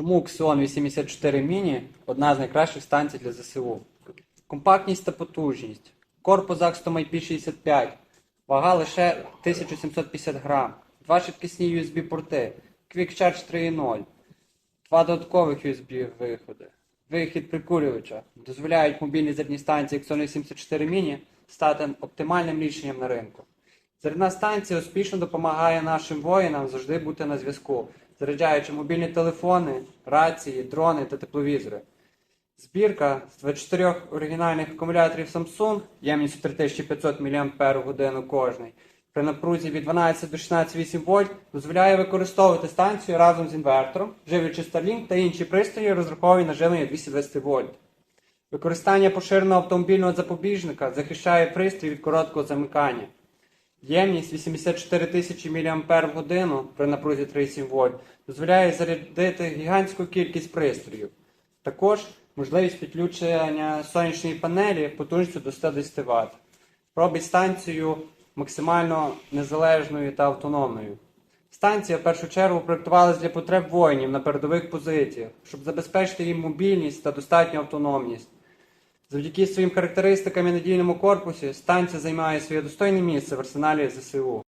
Чому Xeon 84 Mini одна з найкращих станцій для ЗСУ? Компактність та потужність. Корпус Axtom IP65. Вага лише 1750 грам. Два швидкісні USB-порти. Quick Charge 3.0. Два додаткових USB виходи. Вихід прикурювача. Дозволяють мобільні зарядні станції Xeon 84 Mini стати оптимальним рішенням на ринку. Зарядна станція успішно допомагає нашим воїнам завжди бути на зв'язку, заряджаючи мобільні телефони, рації, дрони та тепловізори. Збірка з 24 оригінальних акумуляторів Samsung ємністю 3500 мАч кожний при напрузі від 12 до 16,8 вольт дозволяє використовувати станцію разом з інвертором, живлячи Starlink та інші пристрої, розраховані на живлення 220 вольт. Використання поширеного автомобільного запобіжника захищає пристрій від короткого замикання. Ємність 84 тисячі мАч при напрузі 37 вольт дозволяє зарядити гігантську кількість пристроїв. Також можливість підключення сонячної панелі потужністю до 110 Вт. Робить станцію максимально незалежною та автономною. Станція в першу чергу проєктувалась для потреб воїнів на передових позиціях, щоб забезпечити їм мобільність та достатню автономність. Завдяки своїм характеристикам і надійному корпусі станція займає своє достойне місце в арсеналі ЗСУ.